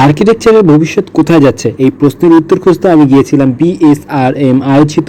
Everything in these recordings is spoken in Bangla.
আর্কিটেকচারের ভবিষ্যৎ কোথায় যাচ্ছে? এই প্রশ্নের উত্তর খুঁজতে আমি গিয়েছিলাম বিএসআরএম আয়োজিত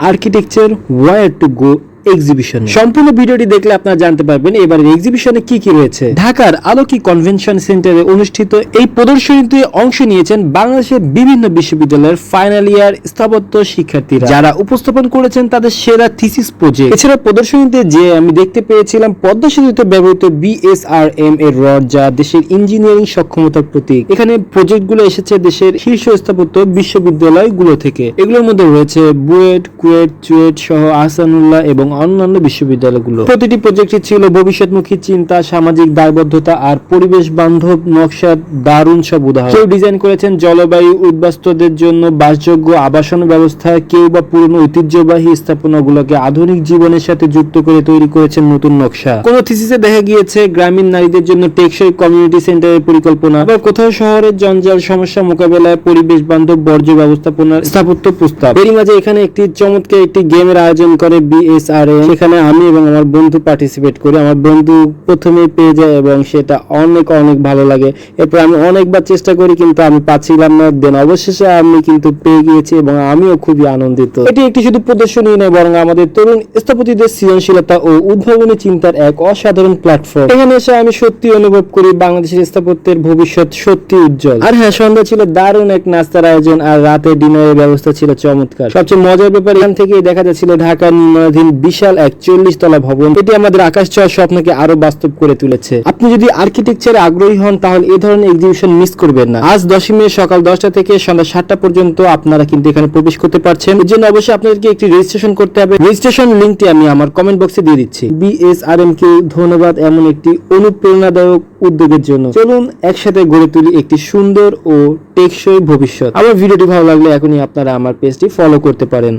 architecture war to go exhibition সম্পূর্ণ ভিডিওটি দেখলে আপনারা জানতে পারবেন এবারের এক্সিবিশনে কি কি রয়েছে। ঢাকার আলোকি কনভেনশন সেন্টারে অনুষ্ঠিত এই প্রদর্শনীতে অংশ নিয়েছেন বাংলাদেশের বিভিন্ন বিশ্ববিদ্যালয়ের ফাইনাল ইয়ার স্থাপত্য শিক্ষার্থীরা। যারা উপস্থাপন করেছেন তাদের সেরা থিসিস প্রজেক্ট এছাড়া প্রদর্শনীতে যে আমি দেখতে পেয়েছিলাম, পদ্মা সেতুতে ব্যবহৃত বিএসআরএম এর রড, যা দেশের ইঞ্জিনিয়ারিং সক্ষমতার প্রতীক। এখানে প্রজেক্টগুলো এসেছে দেশের শীর্ষ স্থাপত্য বিশ্ববিদ্যালয়গুলো থেকে। এগুলোর মধ্যে রয়েছে বুয়েট, কুয়েট, চুয়েট সহ আহসানুল্লাহ এবং অন্যান্য বিশ্ববিদ্যালয়গুলো। প্রতিটি প্রজেক্টে ছিল ভবিষ্যৎমুখী চিন্তা, সামাজিক দায়বদ্ধতা আর পরিবেশ বান্ধব নকশার দারুণ সব উদাহরণ। কেউ ডিজাইন করেছেন জলবায়ু উদ্বাস্তুদের জন্য বাসযোগ্য আবাসন ব্যবস্থা, কেউ বা পুরনো ঐতিহ্যবাহী স্থাপনাগুলোকে আধুনিক জীবনের সাথে যুক্ত করে তৈরি করেছেন নতুন নকশা। কোন থিসিসে দেখা গিয়েছে গ্রামীণ নারীদের জন্য টেকসই কমিউনিটি সেন্টারের পরিকল্পনা বা কোথাও শহরের জঞ্জাল সমস্যা মোকাবেলায় পরিবেশ বান্ধব বর্জ্য ব্যবস্থাপনার স্থাপত্য প্রস্তাব। এরই মাঝে এখানে একটি চমৎকার একটি গেমের আয়োজন করে বিএসআর সেখানে আমি এবং আমার বন্ধু পার্টিসিপেট করি। আমার বন্ধু প্রথমেই পেয়ে যায় এবং সেটা অনেক অনেক ভালো লাগে। এরপর আমি অনেকবার চেষ্টা করি কিন্তু আমি পাচ্ছিলাম না। দেন অবশেষে আমি কিন্তু পেয়ে গিয়েছি এবং আমিও খুবই আনন্দিত। এটি একটি শুধু প্রদর্শনী নয়, বরং আমাদের তরুণ স্থপতিদের সৃজনশীলতা ও উদ্ভাবনী চিন্তার এক অসাধারণ প্ল্যাটফর্ম এখানে এসে আমি সত্যি অনুভব করি, বাংলাদেশের স্থাপত্যের ভবিষ্যৎ সত্যি উজ্জ্বল। আর হ্যাঁ সন্ধ্যা ছিল দারুণ এক নাস্তার আয়োজন, আর রাতে ডিনারের ব্যবস্থা ছিল চমৎকার। সবচেয়ে মজার ব্যাপার এখান থেকে দেখা যাচ্ছিল ঢাকা নির্মাণাধীন বিশাল এক চল্লিশ তলা ভবন। এটি আমাদের আকাশ ছোঁয়ার স্বপ্নকে আরও বাস্তব করে তুলেছে। আপনি যদি আর্কিটেকচারে আগ্রহী হন, তাহলে এই ধরনের এক্সিবিশন মিস করবেন না। আজ দশই মে সকাল দশটা থেকে সন্ধ্যা সাতটা পর্যন্ত আপনারা কিন্তু এখানে প্রবেশ করতে পারছেন। এর জন্য অবশ্যই আপনাদেরকে একটি রেজিস্ট্রেশন করতে হবে। রেজিস্ট্রেশন লিঙ্কটি আমি আমার কমেন্ট বক্সে দিয়ে দিচ্ছি। বিএসআরএম কে ধন্যবাদ এমন একটি অনুপ্রেরণাদায়ক উদ্যোগের জন্য। চলুন একসাথে গড়ে তুলি একটি সুন্দর ও টেকসই ভবিষ্যৎ। আমার ভিডিওটি ভালো লাগলে এখনই আপনারা আমার পেজটি ফলো করতে পারেন।